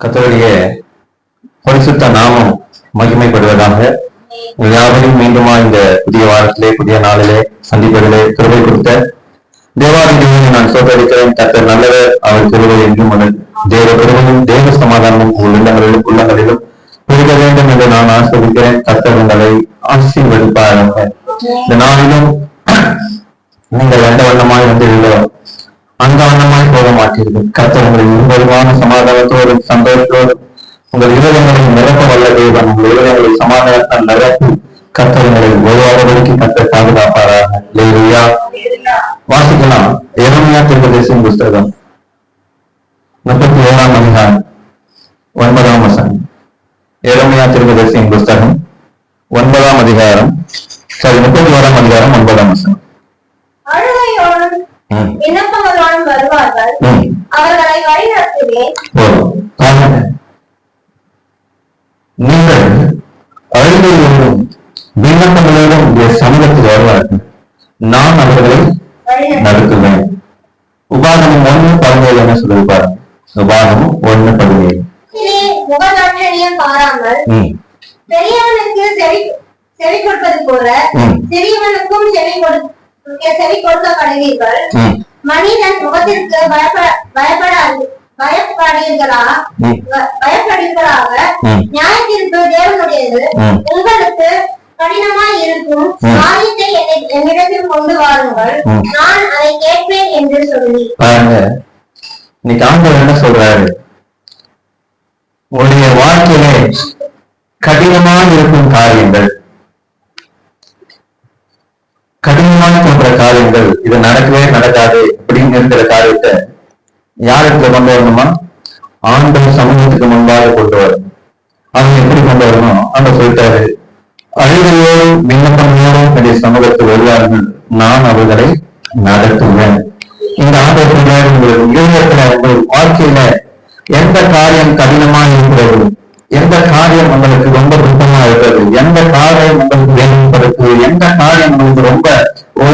கத்தருடைய பரிசுத்த நாமம் மகிமைப்படுவதாக. உங்கள் யாவரையும் மீண்டுமா இந்த புதிய வாரத்திலே புதிய நாளிலே சந்திப்பதிலே கிருபை கொடுத்த தேவாலயத்தை நான் சோதரிக்கிறேன் கத்தர் நல்லவர் அவர் கிருபை என்றும் உள்ளது தேவ கிருபையும் தேவ சமாதானமும் உள்ளங்களிலும் உள்ளங்களிலும் பெருக வேண்டும் என்று நான் ஆசிரிக்கிறேன் கத்தர் உங்களை ஆசீர்வதிப்பாராக. இந்த நாளிலும் நீங்கள் எந்த வண்ணம் போக மாட்டீர்கள் கர்த்தர் சமாதானத்தோடும் சந்தோஷத்தோடும் உங்கள் இருதயங்களை நிரப்ப வல்ல தேவன் உங்கள் இருதயங்களை சமாதானத்தால் நிரப்பி கத்தவங்களை உங்களை கத்த கர்த்தர் பாதுகாப்பாராக. லேலுயா வாசிக்கலாம். எரமியா திருப்பதேசம் புஸ்தகம். முப்பத்தி ஏழாம் அதிகாரம். ஒன்பதாம் வசனம். ஏழமையா திருப்பதேசின் புஸ்தகம். ஒன்பதாம் அதிகாரம். சரி முப்பத்தி ஓராம் அதிகாரம் ஒன்பதாம் வசனம். விண்ணப்பங்களோடும் வருவார்கள். அவர்களை வழிநடத்துவேன். நீங்கள் அழுகையோடும் விண்ணப்பங்களோடும் உடைய சமூகத்தில் வருவார்கள். நான் அவர்களை நடத்துவேன். உபாகமம் ஒண்ணு பதினேழு என்ன சொல்லுது பாருங்க உபாகமம் ஒண்ணு பதினேழு. இனி முகநாற்றணியம் பாராமல் பெரியவனுக்கு செவி செவி கொடுப்பது போல. சிறியவனுக்கும் செவி கொடு செவி கொடுக்கப்படுவீர்கள் ம். மனிதன் முகத்திற்கு பயப்பட பயப்படாது பயப்படுகிறா பயப்படுகிறாக. நியாயத்திற்கு தேவனுடையது. உங்களுக்கு கடினமாய் இருக்கும். காரியத்தை என்னை- என்னிடத்தில் கொண்டு வாருங்கள். நான் அதை கேட்பேன் என்று சொல்லி. பாருங்க. இன்னைக்கு ஆண்டவர் என்ன சொல்றாரு? உன்னுடைய வாழ்க்கையிலே கடினமாக இருக்கும் காரியங்கள். கடினமாக காரியங்கள் இது நடக்கவே நடக்காது அப்படின்னு இருக்கிற காரியத்தை யாருக்கு கொண்டு வரணுமா? ஆண்கள் சமூகத்துக்கு முன்பாக கொண்டு வரணும். அவங்க எப்படி கொண்டு வரணும்? அவங்க சொல்லிட்டாரு. அழுகையோடும் விண்ணப்பங்களோடும் என்னுடைய சமூகத்தில் வருவார்கள். நான் அவர்களை நடத்துவேன் இந்த ஆண்டவர் உங்கள் உங்கள் வாழ்க்கையில எந்த காரியம் கடினமா இருக்கிறது? எந்த காரியம் உங்களுக்கு ரொம்ப விருப்பமா இருக்கிறது? எந்த காரியம் உங்களுக்கு வேதனைப்படுத்து? எந்த காரியம் உங்களுக்கு ரொம்ப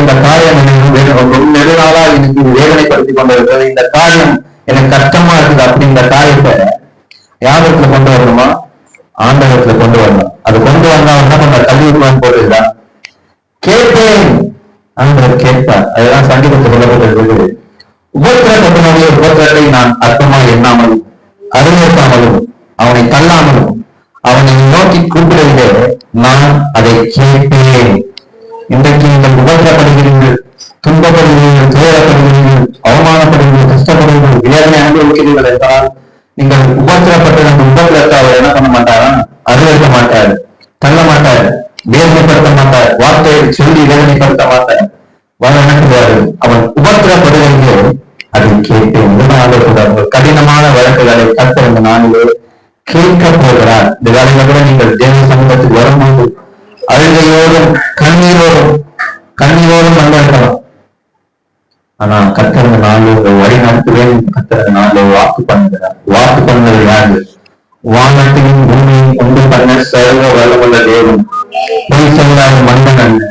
இந்த காரியம் எனக்கு வேணும், ரொம்ப நெடுநாளா எனக்கு வேதனைப்படுத்தி கொண்டிருக்கிறது. இந்த காரியம் எனக்கு கஷ்டமா இருக்குது அப்படிங்கிற காரியத்தை யாபத்துல கொண்டு வரணுமா? ஆண்டகத்துல கொண்டு வரணும். அது கொண்டு வந்தா என்ன பண்ண கல்விக்குலாம் போடுறதா கேட்பேன். ஆண்டவர் கேட்பார். அதெல்லாம் சங்கீதத்தில் சொல்லப்பட்டிருக்கிறது. உபத்திரப்பட்டனுடைய உபத்திரத்தை நான் அர்த்தமா எண்ணாமல் அதை கேட்பேன். இன்றைக்கு நீங்கள் உபத்திரப்படுகிறீர்கள் துன்பப்படுகிறீர்கள் துயரப்படுகிறீர்கள் அவமானப்படுகிறீர்கள் கஷ்டப்படுகிறீர்கள் வேதனை அனுபவிக்கிறீர்கள் என்றால் நீங்கள் உபத்திரப்பட்ட அந்த உபத்திரத்தை அவர் என்ன பண்ண மாட்டார் வாக்கு பண்ணுகிறார் வாக்கு பண்ணது யாரு வானத்தையும் பூமியும் கொண்டு பண்ண சர்வ வல்லமுள்ள தேவன் பொய் சொல்லாத மன்னன் அல்ல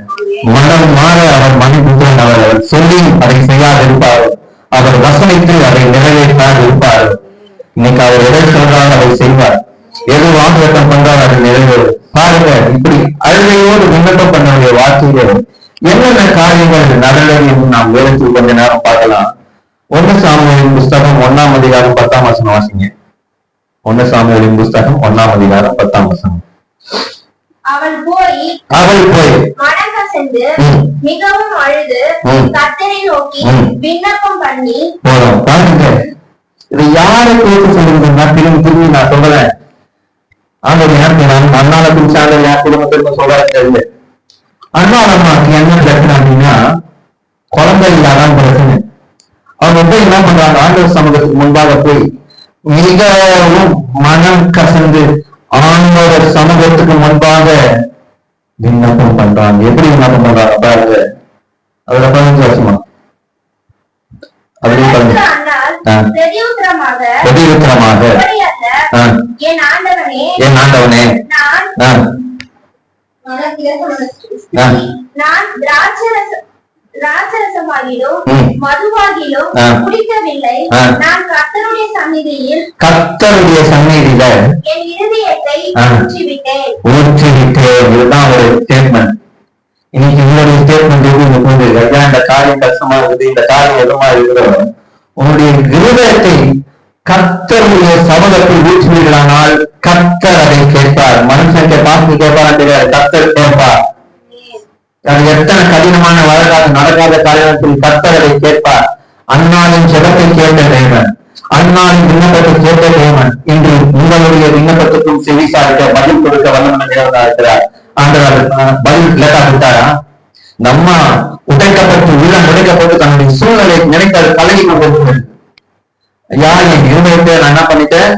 மனம் மாற அவர் மணிபுத்திரன் அவர் அவர் சொல்லி அதை செய்யாதிருப்பார் அவர் வசனித்து அதை நிறைவேற்றாது இருப்பார் இன்னைக்கு அவர் எதை சொல்றார் அதை செய்வார் எது வாக்குவட்டம் பண்றார் அது நிறைவேறும் பாருங்க இப்படி அழுகையோடு விண்ணப்பம் பண்ணக்கூடிய வாழ்க்கையில என்னென்ன காரியங்கள் நடந்தது என்று நாம் வேலைக்கு கொஞ்ச நேரம் பார்க்கலாம் ஒன்னு சாமுவேலின் புஸ்தகம் ஒண்ணாம் அதிகாரம் பத்தாம் வசனம் வாசிங்க. ஒன்னு சாமுவேலின் புஸ்தகம் ஒண்ணாம் அதிகாரம் பத்தாம் வசனம். அவள் போய் அவள் போய் மடங்க சென்று. மிகவும் அழுது ம். கர்த்தரை நோக்கி. விண்ணப்பம் பண்ணி போறோம் பாருங்க. இது யாரை கேட்க சொல்லுங்கன்னா திரும்பி திரும்பி நான் சொல்றேன். ஆண்டவர் யாருக்கு நான் அண்ணால குறிச்சு ஆண்டவர் யார் குடும்பத்திற்கு சொல்றேன் தெரியல. அண்ணாள் அம்மாக்கு என்ன பிரச்சனை அப்படின்னா குழந்தை இல்லாதான் என்ன பண்றாங்க? ஆண்டவர் சமூகத்துக்கு முன்பாக போய் மிகவும் மனம் கசந்து ஆண்டோட சமூகத்துக்கு முன்பாக விண்ணப்பம் பண்றாங்க. எப்படி விண்ணப்பம் பண்றாங்க பாருங்க. அதுல பதினஞ்சு வருஷமா? அப்படியல்ல, ஆ, என் ஆண்டவனே நான் ஆ, கர்த்தருடைய சந்நிதியில். ஊற்றிவிட்டேன். ஊற்றிவிட்டு இதுதான் ஒரு ஸ்டேட்மெண்ட் இன்னைக்கு உங்களுடைய ஸ்டேட்மெண்ட் எப்படி இருக்குது ஐயா இந்த காரியம் கஷ்டமா இருக்குது. இந்த காரியம் எதுமா இருக்குதோ உங்களுடைய இருதயத்தை கர்த்தருடைய சமூகத்தில் ஊற்றுவீர்களானால் கர்த்தர் அதை கேட்பார். மனுஷன் பார்த்து கேட்பார் தெரியாது. கர்த்தர் கேட்பார் அது எத்தனை கடினமான வழக்காக நடக்காத காரியத்தில் கர்த்தர் கேட்பார். அண்ணாவின் ஜெபத்தை கேட்ட தேவன் அண்ணாவின் விண்ணப்பத்தை கேட்ட தேவன் இன்று உங்களுடைய விண்ணப்பத்துக்கும் செவிசாரிக்க பதில் கொடுக்க வல்லமை தேவனாக இருக்கிறார். ஆண்டவர் பதில் லேட்டா விட்டாரா நம்ம உடைக்கப்பட்டு உள்ள உடைக்கப்பட்டு தன்னுடைய சூழ்நிலை நினைத்த பழகி கொண்டிருக்கிறது யார் என் இருதயத்தை நான் என்ன பண்ணிட்டேன்?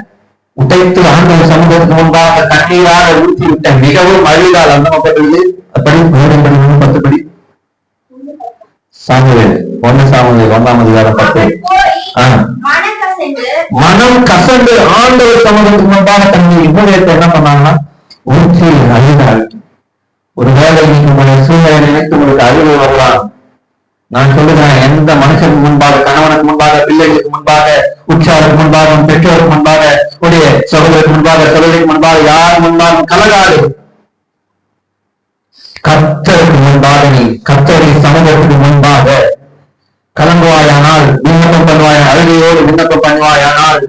உடைத்து ஆண்டவர் சமூகத்துக்கு முன்பாக தண்ணீராக ஊற்றி விட்ட மிகவும் அழிவால் அந்த பக்கத்திலிருந்து படி மூணு பத்து படி. சாமுவேல் ஒன்னு சாமுவேல் ஒன்றாம் அதிகாரம் பத்து. மனம் கசந்து ஆண்டவர் சமூகத்துக்கு முன்பாக தன்னுடைய இருதயத்தை என்ன பண்ணாங்கன்னா ஊற்றி அழிதாள் ஒருவேளை நீங்க உங்களுடைய சூழ்நிலை நினைத்து உங்களுக்கு அழிவு வரலாம். நான் சொல்லுகிறேன் எந்த மனுஷனுக்கு முன்பாக கணவனுக்கு முன்பாக பிள்ளைகளுக்கு முன்பாக உற்சாருக்கு முன்பாக பெற்றோருக்கு முன்பாக உடைய சகோதரருக்கு முன்பாக சகோதரிக்கு முன்பாக யார் முன்பாக கலகாது. கர்த்தருக்கு முன்பாக நீ கர்த்தருடைய சமூகத்துக்கு முன்பாக கலங்குவாயானால் விண்ணப்பம் பண்ணுவாய் அழுகையோடு விண்ணப்பம் பண்ணுவாயானால்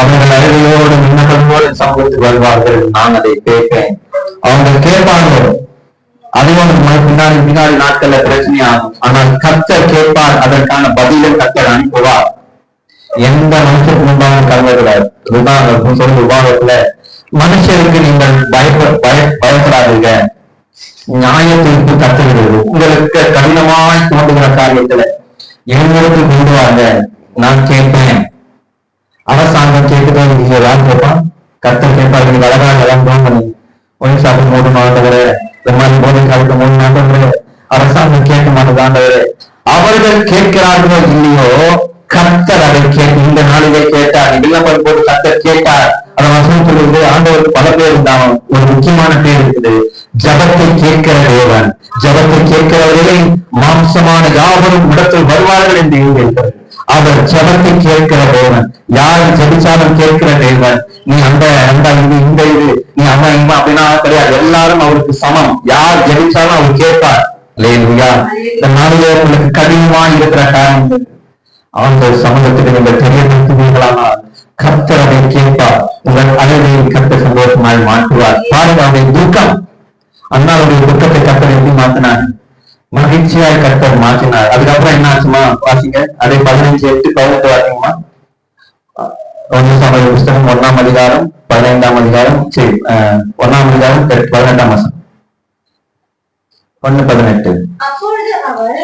அவர்கள் அழுகையோடு விண்ணப்பத்தோடு சமூகத்துக்கு வருவார்கள். நான் அதை கேட்பேன். அவங்க கேட்பாங்க அதுவும் பின்னாடி பின்னாடி நாட்கள்ல பிரச்சனையாகும். ஆனால் கர்த்தர் கேட்பார் அதற்கான பதிலை கர்த்தர் அனுப்புவார். எந்த மனுஷருக்கு முன்பாக கலந்துகிறார் உதாரணம் சொல்லு உபாகத்துல மனுஷருக்கு நீங்கள் பயப்ப பய பயப்படாதீங்க. நியாய தீர்ப்பு கத்துகிறது உங்களுக்கு கடினமாய் தோன்றுகிற காரியத்துல எங்களுக்கு கொண்டு வாங்க. நான் கேட்பேன். அரசாங்கம் கேட்குதோ? நீங்க யார் கேட்பான்? கத்த கேட்பாரு. நீங்க அழகாக விளம்பரம் ஒயின் சாப்பிட மூணு ஆண்டவரே. இந்த மாதிரி போதை காலத்து மூணு ஆண்டவரே. அரசாங்கம் கேட்க மாட்டேது அவர்கள் கேட்கிறார்களோ இல்லையோ கர்த்தர் அதை கேட்டு இந்த நாளிலே கேட்டார். விண்ணப்பம் போது கர்த்தர் கேட்டார். அந்த வசனத்தில் இருந்து ஆண்டவர் பல பேர் இருந்தாலும் ஒரு முக்கியமான பேர் இருக்குது. ஜபத்தை கேட்கிற தேவன். ஜபத்தை கேட்கிறவர்களை மாம்சமான யாவரும் இடத்தில் வருவார்கள் என்று எழுதியிருக்கிறது. அவர் ஜபத்தை கேட்கிற தேவன். யார் ஜபிச்சாலும் கேட்கிற தேவன். நீ அந்த அந்த இது இந்த இது நீ அம்மா இம்மா அப்படின்னா கிடையாது. எல்லாரும் அவருக்கு சமம். யார் ஜபிச்சாலும் அவர் கேட்பார். இல்லையா இந்த நாளிலே உங்களுக்கு கடினமா இருக்கிற காரணம் அந்த சமூகத்துக்கு நீங்கள் தெரியப்படுத்துவீர்களானால் கர்த்தர் அதை கேட்பார். உங்கள் அழகையை கர்த்தர் சந்தோஷமாய் மாற்றுவார். பாருங்க அவருடைய துக்கம். அண்ணாவுடைய துக்கத்தை கர்த்தர் எப்படி மாத்தினார் மகிழ்ச்சியாய் கர்த்தர் மாற்றினார். அதுக்கப்புறம் என்ன ஆச்சுமா? வாசிங்க. அதே பதினஞ்சு எட்டு பதினெட்டு வாசிங்கம்மா. ஒன்னு சமய புஸ்தகம் ஒன்னாம் அதிகாரம் பதினைந்தாம் அதிகாரம் சரி ஒண்ணாம் அதிகாரம் பதினெட்டாம் மாசம் ஒண்ணு பதினெட்டு. அப்போது அவள்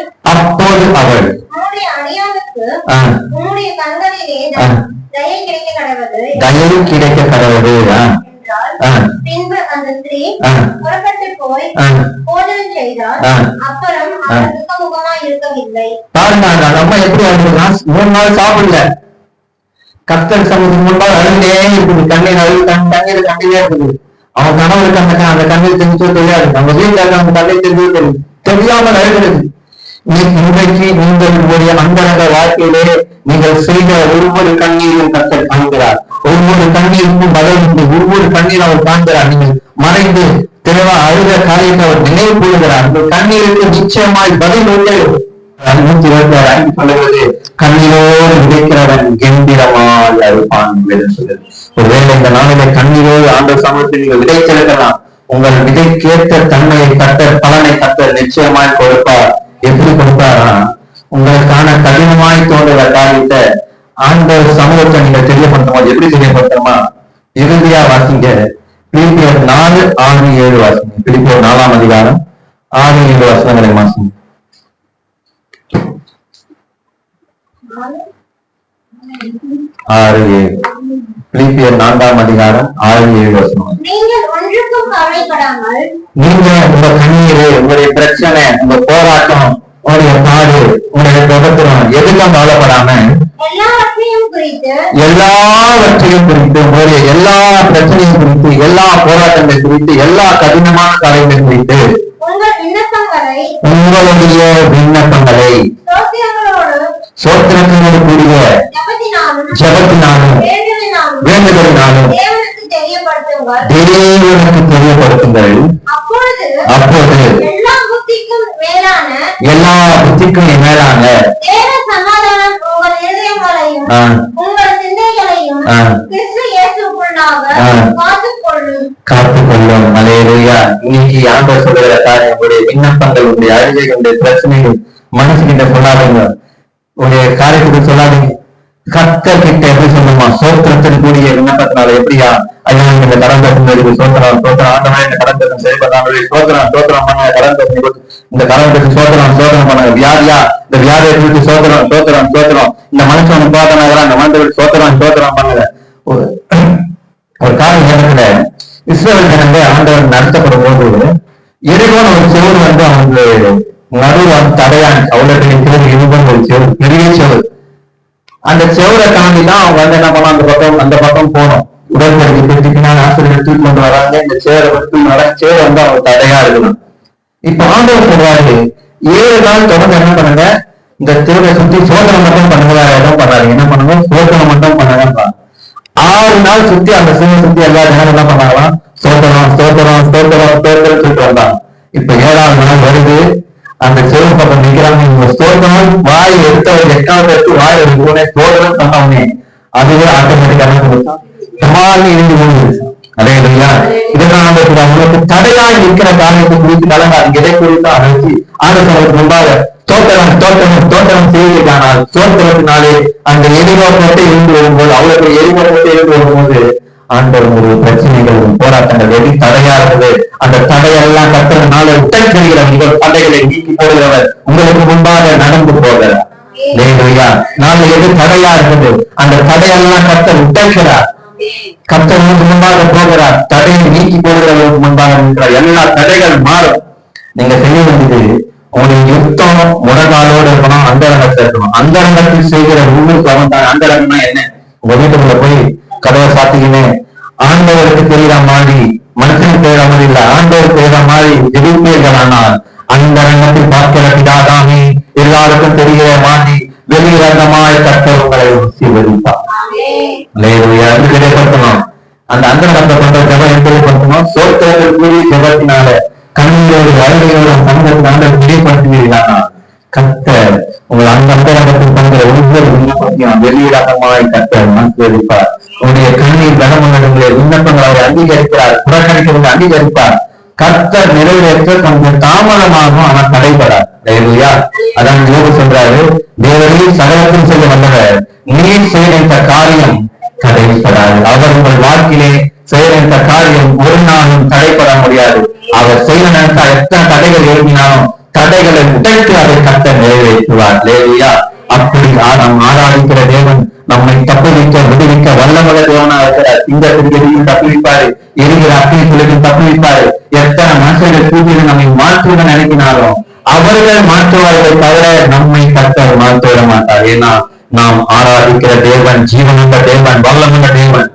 தயை கிடைக்க கடவுது தயவு கிடைக்க கடவுளே ஆஹ், என்றால் ஆஹ், பின்பு அந்த ஸ்திரீ ஆஹ், புறப்பட்டு போய் ஆஹ், போஜனம் செய்தார் ஆஹ். அப்புறம் அவர் துக்கமுகமா இருக்கவில்லை. பாருங்க அந்த அம்மா எப்படி அழுதுனா மூணு நாள் சாப்பிடல. கத்தர் சமூகத்துக்கு முன்பாக அழுந்தே இருக்குது. கண்ணீர் அழுது கண் இருக்குது. அவன் கணவருக்கு அந்த க- அந்த கண்ணீர் தெரிஞ்சோ தெரியாது. நம்ம வீட்டுல இருக்க அந்த கண்ணீர் தெரிஞ்சோ தெரியும் தெரியாமல் அழுகிறது. இன்னைக்கு இன்றைக்கு உங்களுடைய அன்பரக வாழ்க்கையிலே நீங்கள் செய்த ஒவ்வொரு கண்ணீரும் கத்தர் காண்கிறார். ஒவ்வொரு கண்ணீருக்கும் பதில் உண்டு. ஒவ்வொரு கண்ணீர் அவர் காண்கிறார். நீங்கள் மறைந்து தெளிவா அழுத காரியத்தை அவர் நினைவு கூறுகிறார். உங்கள் கண்ணீருக்கு நிச்சயமாய் பதில் உண்டு. நூத்தி இருபத்தி ஆறு ஐந்து சொல்லுகிறது கண்ணீரோடு விதைக்கிறவன் கெம்பிரமாய் அறுப்பான் என்று சொல்லுது ஒருவேளை இந்த நாளிலே கண்ணீரோடு ஆண்ட சமூகத்தில் நீங்கள் விதைத்திருக்கலாம். உங்கள் விதைக்கேற்ற தன்மையை கத்த பலனை கத்த நிச்சயமாய் கொடுப்பார். எப்படி கொடுப்பாரா உங்களுக்கான கடினமாய் தோன்றுகிற காரியத்தை ஆண்டவர் சமூகத்தை நீங்க தெரியப்படுத்தும் போது எப்படி தெரியப்படுத்தணுமா? இறுதியா வாசிங்க. பிலிப்பியர் நாலு ஆறு ஏழு வாசிங்க. பிலிப்பியர் நாலாம் அதிகாரம் ஆறு ஏழு வசனங்களை வாசிங்க. ஆறு ஏழு. பிலிப்பியர் நான்காம் அதிகாரம் ஆறு ஏழு வசனம். நீங்க உங்க கண்ணீர் உங்களுடைய பிரச்சனை உங்க போராட்டம் உங்களுடைய பாடு உங்களுடைய தொடக்கம் எதுக்கும் கவலைப்படாம எல்லாவற்றையும் குறித்து உங்களுடைய எல்லா பிரச்சனையும் குறித்து எல்லா போராட்டங்கள் குறித்து எல்லா கடினமான காரியங்கள் குறித்து உங்களுடைய விண்ணப்பங்களை சோத்திரங்களோடு சோத்திரத்தோடு கூடிய ஜபத்தினாலும் வேண்டுதலினாலும் தேவனுக்கு தெரியப்படுத்துங்கள். அப்போது எல்லா புத்திக்கும் மேலான தேவ சமாதானம் உங்கள் இருதயங்களையும் உங்கள் சிந்தைகளையும். கிறிஸ்து இயேசுக்குள்ளாக காத்துக்கொள்ளும். அலையிலேயா இன்னைக்கு ஆண்டவர் சொல்லுகிற காரியம் உங்களுடைய விண்ணப்பங்கள் உங்களுடைய அழுகைகள் உங்களுடைய பிரச்சனைகள் மனசுகிட்ட சொல்லாதீங்க. உடைய காரியத்துக்கு சொல்லாதீங்க. கத்தர் கிட்ட எப்படி சொல்லுமா சோத்திரத்தின் கூடிய விண்ணப்பத்தினால எப்படியா? ஐயா இந்த கடன் கட்டுனதுக்கு சோத்திரம் சோத்திரம் ஆண்டவன் இந்த கடன் கட்டும் சரி சோத்திரம் சோத்திரம் பண்ண கடன் கட்டு இந்த கடன் சோதனம் சோத்திரம் சோத்திரம் பண்ணாங்க வியாதியா இந்த வியாதியை குறித்து சோத்திரம் சோத்திரம் சோத்திரம். இந்த மனுஷன் போதனாக இந்த மனுஷன் சோத்திரம் சோத்திரம் பண்ணுங்க. ஒரு ஒரு கால நேரத்துல இஸ்ரேல் ஜனங்கள் ஆண்டவர் நடத்தப்படும் போது எரிகோன் ஒரு செவர் வந்து அவங்களுக்கு நடுவு தடையான் அவளுடைய பேர் ஒரு செவர் பெரிய செவர் அந்த செவரை தாண்டி தான் அவங்க வந்து என்ன பண்ணலாம் அந்த பக்கம் அந்த பக்கம் போனோம் உடற்பயிற்சி பெற்றுக்கினா ஆசிரியர் ட்ரீட்மெண்ட் வராங்க. இந்த சேரை வந்து சேர் வந்து அவங்க தடையா இருக்கணும். இப்ப ஆண்டவர் சொல்றாரு ஏழு நாள் தொடர்ந்து என்ன பண்ணுங்க? இந்த தேவை சுத்தி சோதனை மட்டும் பண்ணுங்க எதுவும் பண்ணாதீங்க. என்ன பண்ணுங்க? சோதனை மட்டும் பண்ணுங்க ஆறு நாள் சுத்தி அந்த சின்ன சுத்தி எல்லா ஜனம் என்ன பண்ணாங்களாம்? சோதனம் சோதனம் சோதனம் சோதனம் சொல்லிட்டு வந்தாங்க. இப்ப ஏழாவது நாள் வருது. அந்த செவன் பக்கம் நிக்கிறாங்க. இவங்க சோதனம் வாய் எடுத்தவங்க எட்டாவது எடுத்து வாய் எடுக்கணும் சோதனம் சொன்னவனே அதுவே ஆட்டோமேட்டிக் என்ன கொடுத்தான். சமாளி இருந்து போகுது அதே இல்லையா? இதெல்லாம் ஆண்டவர் அவங்களுக்கு தடையாய் இருக்கிற காரியத்தை குறித்து கலங்காது எதை குறித்து அழைச்சி ஆண்டவருக்கு முன்பாக தோட்டரம் தோட்டரம் தோட்டரம் செய்திருக்கானால் தோட்டத்தினாலே அந்த எதிர்நோக்கத்தை இருந்து வரும்போது அவ்வளவு எதிர்நோக்கத்தை இருந்து வரும்போது ஆண்டவர் பிரச்சனைகள் போராட்டங்கள் எது தடையா இருந்தது அந்த தடையெல்லாம் கத்துறதுனால உடற்கரிகிற உங்கள் தடைகளை நீக்கி போடுகிறவர் உங்களுக்கு முன்பாக நடந்து போகிறார். நாம நாளை எது தடையா இருந்தது அந்த தடையெல்லாம் கத்த உடைக்கிறார். கத்த உங்களுக்கு முன்பாக போகிறார். தடையை நீக்கி போடுகிறவருக்கு முன்பாக நிற்கிறார் எல்லா தடைகள் மாறும். நீங்க செய்ய வேண்டியது உங்களுடைய யுத்தம் முடகாலோடு இருக்கணும் அந்தரங்கத்தில் இருக்கணும். அந்தரங்கத்தில் செய்கிற உள்ளுக்கு அவன் தான் அந்தரங்கம்னா என்ன? உங்க வீட்டுக்குள்ள போய் கதையை சாத்திக்கின்னு. ஆண்டவருக்கு தெரிகிற மாதிரி மனுஷனுக்கு தெரிகிற மாதிரி இல்ல ஆண்டவருக்கு தெரிகிற மாதிரி ஜெபிப்பீர்கள் அந்த ரங்கத்தில் பார்க்கிற பிதாதாமே எல்லாருக்கும் தெரிகிற மாதிரி வெளிரங்கமாய் கர்த்தர் உங்களை சீர்வதிப்பார் லேலுயா அந்த அந்தரங்கத்தை பண்ற ஜபம் எப்படி சோத்திரங்கள் கூறி ஜபத்தினால கண்ணீரோடு வருகையோடு சங்கத்தினால தெரியப்படுத்துவீர்களானா கத்தர் உங்கள் அந்த அந்தரங்கத்தில் பண்ற ஒவ்வொரு விண்ணப்பத்தையும் வெளியிடமாய் கத்தர் ஆசீர்வதிப்பார். விண்ணப்பங்களை அவர் அங்கீகரிக்கிறார் புறக்கணிக்கிறது அங்கீகரிப்பார். கர்த்தர் நிறைவேற்ற கொஞ்சம் தாமதமாகும் ஆனால் தடைபடார் லேலுயா அதான் யோகு சொல்றாரு தேவரே சகலத்தில் செய்ய வந்தவர் நீர் செய்த காரியம் தடைப்படாது. அவர் உங்கள் வாழ்க்கையிலே செய்கிற காரியம் ஒரு நாளும் தடைப்பட முடியாது. அவர் செய்ய நினைத்தா எத்தனை தடைகள் எழுதினாலும் தடைகளை உடைத்து அதை கத்த நிறைவேற்றுவார். தேவையா அப்படி நாம் ஆராதிக்கிற தேவன் நம்மை தப்புவிக்க இந்த திருப்பதியும் தப்புவிப்பாரு. எரிகிற அக்னி குளிரும் தப்புவிப்பாரு. எத்தனை மனுஷர்கள் பூஜையில நம்மை மாற்றுவ நினைக்கினாலும் அவர்கள் மாற்றுவார்கள் தவிர நம்மை கத்தர் மாற்றிவிட மாட்டார். ஏன்னா நாம் ஆராதிக்கிற தேவன் ஜீவனுள்ள தேவன் வல்லமுள்ள தேவன்.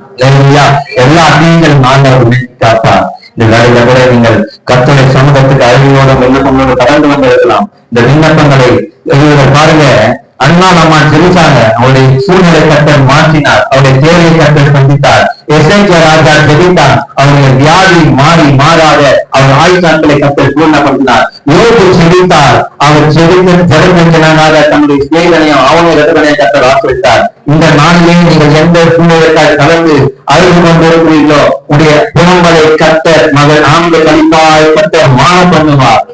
எல்லா அக்னிகளும் ஆண்டவர் காப்பார். இந்த வேலையில கூட நீங்கள் கத்தனை சமூகத்துக்கு அறிவியோட விண்ணப்பங்களோட கடந்து வந்திருக்கலாம். இந்த விண்ணப்பங்களை பாருங்க அண்ணா அம்மா ஜெபிச்சாங்க. அவருடைய சூழ்நிலை கட்டல் மாற்றினார். அவருடைய தேவையை கட்டல் சந்தித்தார். எஸ்ஐகே ராஜா ஜெபித்தார். அவருடைய வியாதி மாறி மாறாத அவர் ஆயுசாட்களை கட்டல் பூர்ணப்படுத்தினார். யோகு செபித்தார் அவர் செபித்த ஜெபத்தினாக தன்னுடைய சிநேகனையும் அவனை ரத்தனையும் கட்டல் ஆசிரித்தார் இந்த நாளிலே நீங்கள் எந்த சூழ்நிலைக்காக கலந்து அழுது கொண்டிருக்கிறீர்களோ உடைய குணங்களை கட்ட மகள் ஆண்டு கழிப்பாய் கத்த மான பண்ணுவார்